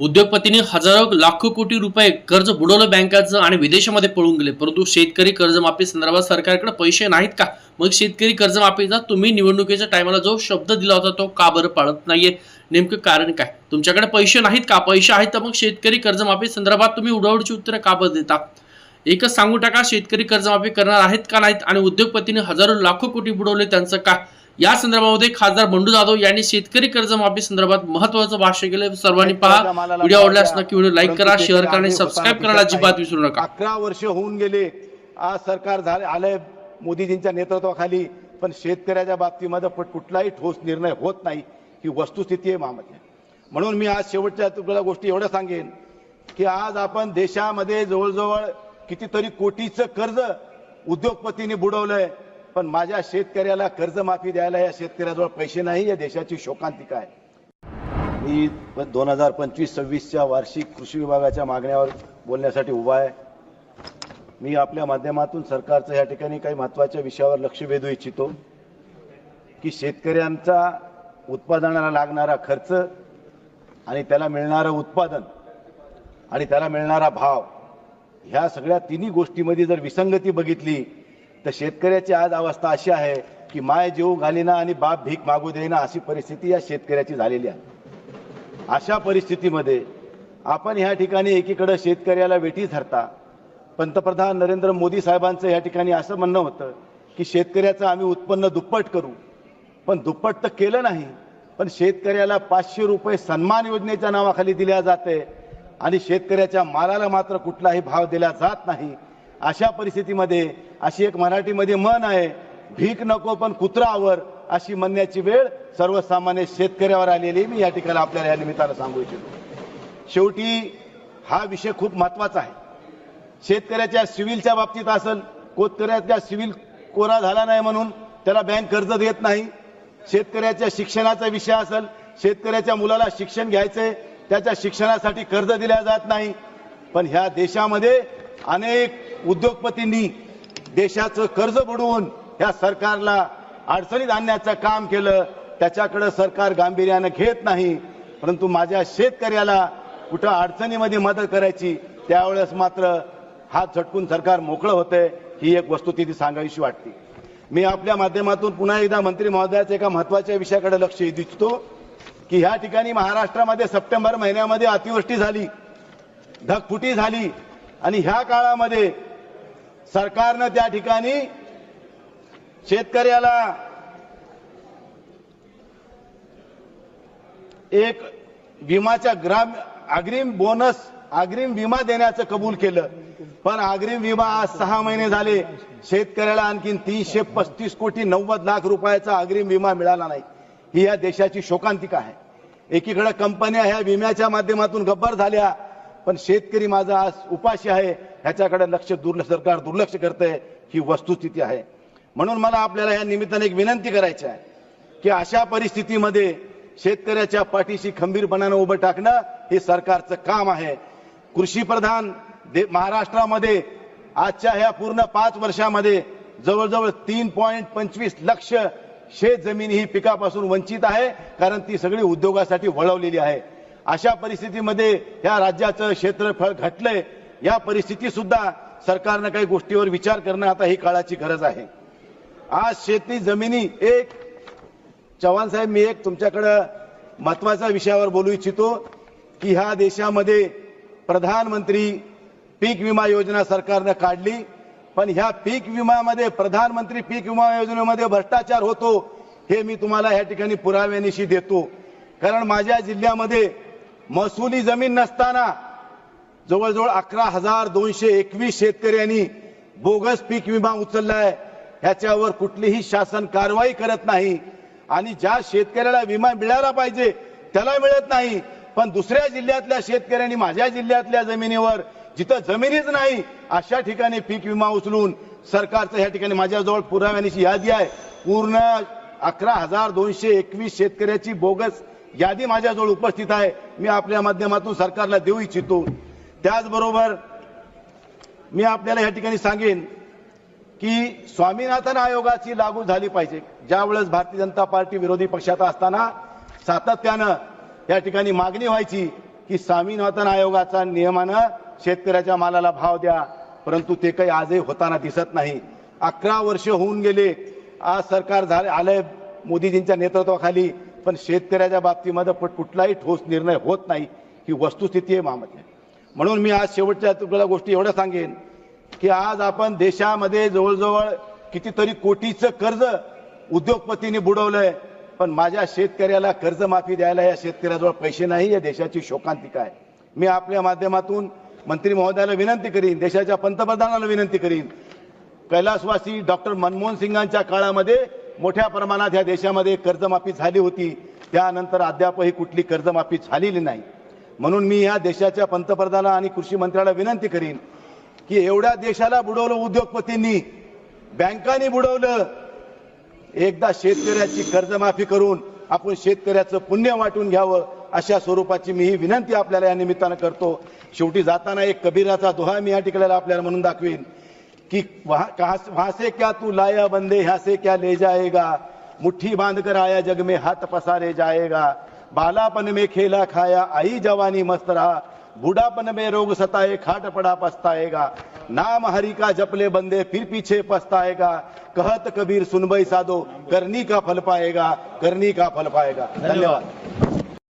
उद्योगपतींनी हजारो लाखो कोटी रुपये कर्ज बुडवलं बँकाचं आणि विदेशामध्ये पळून गेले. परंतु शेतकरी कर्जमाफी संदर्भात सरकारकडे पैसे नाहीत का? मग शेतकरी कर्जमाफीचा तुम्ही निवडणुकीच्या टायमाला जो शब्द दिला होता तो का बरं पाळत नाहीये? नेमकं कारण काय? तुमच्याकडे पैसे नाहीत का? पैसे आहेत तर मग शेतकरी कर्जमाफी संदर्भात तुम्ही उडावडची उत्तरं का बरं देता? एकच सांगू टाका शेतकरी कर्जमाफी करणार आहेत का नाहीत? आणि उद्योगपतींनी हजारो लाखो कोटी बुडवले त्यांचं का? या संदर्भामध्ये खासदार बंडू जाधव यांनी शेतकरी कर्जमाफी संदर्भात महत्वाचं भाष्य केलं. सर्वांनी पहा. व्हिडिओ आवडल्यास नक्की व्हिडिओ लाईक करा शेअर करा आणि सबस्क्राईब करायला अजिबात विसरू नका. अकरा वर्ष होऊन गेले. आज सरकार झाले आलंय. मोदीजींच्या नेतृत्वाखाली. पण शेतकऱ्याच्या बाबतीमध्ये पण कुठलाही ठोस निर्णय होत नाही. ही वस्तुस्थिती आहे महामध्ये म्हणून मी आज शेवटच्या तुला गोष्टी एवढं सांगेन की आज आपण देशामध्ये जवळजवळ कितीतरी कोटीचं कर्ज उद्योगपतींनी बुडवलंय. पण माझ्या शेतकऱ्याला कर्जमाफी द्यायला या शेतकऱ्याजवळ पैसे नाही या देशाची शोकांतिका आहे. मी दोन हजार पंचवीस सव्वीसच्या वार्षिक कृषी विभागाच्या मागण्यावर बोलण्यासाठी उभा आहे. मी आपल्या माध्यमातून सरकारचं या ठिकाणी काही महत्त्वाच्या विषयावर लक्ष वेधू इच्छितो की शेतकऱ्यांचा उत्पादनाला लागणारा खर्च आणि त्याला मिळणारं उत्पादन आणि त्याला मिळणारा भाव ह्या सगळ्या तिन्ही गोष्टीमध्ये जर विसंगती बघितली तर शेतकऱ्याची आज अवस्था अशी आहे की माय जेऊ घालीना आणि बाप भीक मागू देईना अशी परिस्थिती या शेतकऱ्याची झालेली आहे. अशा परिस्थितीमध्ये आपण ह्या ठिकाणी एकीकडं शेतकऱ्याला वेठी धरता. पंतप्रधान नरेंद्र मोदी साहेबांचं या ठिकाणी असं म्हणणं होतं की शेतकऱ्याचं आम्ही उत्पन्न दुप्पट करू. पण दुप्पट तर केलं नाही पण शेतकऱ्याला पाचशे रुपये सन्मान योजनेच्या नावाखाली दिल्या जाते आणि शेतकऱ्याच्या मालाला मात्र कुठलाही भाव दिला जात नाही. अशा परिस्थितीमध्ये अशी एक मराठीमध्ये म्हण आहे भीक नको पण कुत्रावर अशी म्हणण्याची वेळ सर्वसामान्य शेतकऱ्यावर आलेली मी या ठिकाणी आपल्याला या निमित्तानं सांगू इच्छितो. शेवटी हा विषय खूप महत्त्वाचा आहे. शेतकऱ्याच्या सिव्हिलच्या बाबतीत असेल कोतकऱ्याच्या सिव्हिल कोरा झाला नाही म्हणून त्याला बँक कर्ज देत नाही. शेतकऱ्याच्या शिक्षणाचा विषय असेल शेतकऱ्याच्या मुलाला शिक्षण घ्यायचंय त्याच्या शिक्षणासाठी कर्ज दिल्या जात नाही. पण ह्या देशामध्ये अनेक उद्योगपतींनी देशाचं कर्ज बुडवून ह्या सरकारला अडचणीत आणण्याचं काम केलं. त्याच्याकडे सरकार गांभीर्यानं घेत नाही. परंतु माझ्या शेतकऱ्याला कुठं अडचणीमध्ये मदत करायची त्यावेळेस मात्र हात झटकून सरकार मोकळं होतंय ही एक वस्तू तिथे सांगावीशी वाटते. मी आपल्या माध्यमातून पुन्हा एकदा मंत्री महोदयाच्या एका महत्त्वाच्या विषयाकडे लक्ष इच्छितो की ह्या ठिकाणी महाराष्ट्रामध्ये सप्टेंबर महिन्यामध्ये अतिवृष्टी झाली ढगफुटी झाली आणि ह्या काळामध्ये सरकारनं त्या ठिकाणी शेतकऱ्याला एक विमाच्या ग्राम अग्रिम बोनस अग्रिम विमा देण्याचं कबूल केलं. पण अग्रिम विमा आज सहा महिने झाले. शेतकऱ्याला आणखी तीनशे पस्तीस कोटी नव्वद लाख रुपयाचा अग्रिम विमा मिळाला नाही. ही या देशाची शोकांतिका आहे. एकीकडे कंपन्या ह्या विम्याच्या माध्यमातून गब्बर झाल्या पण शेतकरी माझा आज उपाशी आहे. ह्याच्याकडे लक्ष दुर्लक्ष सरकार दुर्लक्ष करतंय ही वस्तुस्थिती आहे. म्हणून मला आपल्याला या निमित्ताने एक विनंती करायची आहे की अशा परिस्थितीमध्ये शेतकऱ्याच्या पाठीशी खंबीरपणानं उभं टाकणं हे सरकारचं काम आहे. कृषी प्रधान दे- महाराष्ट्रामध्ये आजच्या ह्या पूर्ण पाच वर्षामध्ये जवळजवळ तीन पॉईंट पंचवीस लक्ष शेत जमीन ही पिकापासून वंचित आहे कारण ती सगळी उद्योगासाठी वळवलेली आहे. अशा परिस्थितीमध्ये या राज्याचं क्षेत्रफळ घटलंय या परिस्थिती सुद्धा सरकारनं काही गोष्टीवर विचार करणं आता ही काळाची गरज आहे. आज शेती जमिनी एक चव्हाण साहेब मी एक तुमच्याकडं महत्त्वाच्या विषयावर बोलू इच्छितो की ह्या देशामध्ये प्रधानमंत्री पीक विमा योजना सरकारनं काढली पण ह्या पीक विमामध्ये प्रधानमंत्री पीक विमा योजनेमध्ये भ्रष्टाचार होतो हे मी तुम्हाला या ठिकाणी पुराव्यानिशी देतो. कारण माझ्या जिल्ह्यामध्ये महसुली जमीन नसताना जवळजवळ अकरा हजार दोनशे एकवीस शेतकऱ्यांनी बोगस पीक विमा उचललाय. ह्याच्यावर कुठलीही शासन कारवाई करत नाही. आणि ज्या शेतकऱ्याला विमा मिळाला पाहिजे त्याला मिळत नाही. पण दुसऱ्या जिल्ह्यातल्या शेतकऱ्यांनी माझ्या जिल्ह्यातल्या जमिनीवर जिथं जमिनीच नाही अशा ठिकाणी पीक विमा उचलून सरकारचं ह्या ठिकाणी माझ्याजवळ पुराव्याची यादी आहे. पूर्ण अकरा हजार दोनशे एकवीस शेतकऱ्याची बोगस यादी माझ्याजवळ उपस्थित आहे. मी आपल्या माध्यमातून सरकारला देऊ इच्छितो. त्याचबरोबर मी आपल्याला या ठिकाणी सांगेन की स्वामीनाथन आयोगाची लागू झाली पाहिजे. ज्यावेळेस भारतीय जनता पार्टी विरोधी पक्षात असताना सातत्यानं या ठिकाणी मागणी व्हायची की स्वामीनाथन आयोगाचा नियमानं शेतकऱ्याच्या मालाला भाव द्या परंतु ते काही आजही होताना दिसत नाही. अकरा वर्ष होऊन गेले आज सरकार झाले आलंय मोदीजींच्या नेतृत्वाखाली पण शेतकऱ्याच्या बाबतीमध्ये पण कुठलाही ठोस निर्णय होत नाही. ही वस्तुस्थिती आहे मामध्ये म्हणून मी आज शेवटच्या तुला गोष्टी एवढ्या सांगेन की आज आपण देशामध्ये जवळजवळ कितीतरी कोटीचं कर्ज उद्योगपतींनी बुडवलंय पण माझ्या शेतकऱ्याला कर्जमाफी द्यायला या शेतकऱ्याजवळ पैसे नाही या देशाची शोकांतिका आहे मी आपल्या माध्यमातून मंत्री महोदयाला विनंती करीन देशाच्या पंतप्रधानाला विनंती करीन. कैलासवासी डॉक्टर मनमोहन सिंगांच्या काळामध्ये मोठ्या प्रमाणात या देशामध्ये कर्जमाफी झाली होती. त्यानंतर अद्यापही कुठली कर्जमाफी झालेली नाही. म्हणून मी या देशाच्या पंतप्रधाना आणि कृषी मंत्र्याला विनंती करीन की एवढ्या देशाला बुडवलं उद्योगपतींनी बँकांनी बुडवलं एकदा शेतकऱ्याची कर्जमाफी करून आपण शेतकऱ्याचं पुण्य वाटून घ्यावं अशा स्वरूपाची मी ही विनंती आपल्याला या निमित्तानं करतो. शेवटी जाताना एक कबीराचा दोहा मी या ठिकाणी आपल्याला म्हणून दाखवीन की वहाँ से- क्या तू लाया बंदे ह्या से क्या ले जाएगा? मुठ्ठी बांध कर आया जग में हात पसारे जाएगा? बालापन में खेला खाया, आई जवानी मस्त रहा। बूढ़ापन में रोग सताए, खाट पड़ा पछताएगा। नाम हरि का जपले बंदे, फिर पीछे पछताएगा। कहत कबीर सुनबई साधो, करनी का फल पाएगा, करनी का फल पाएगा। धन्यवाद।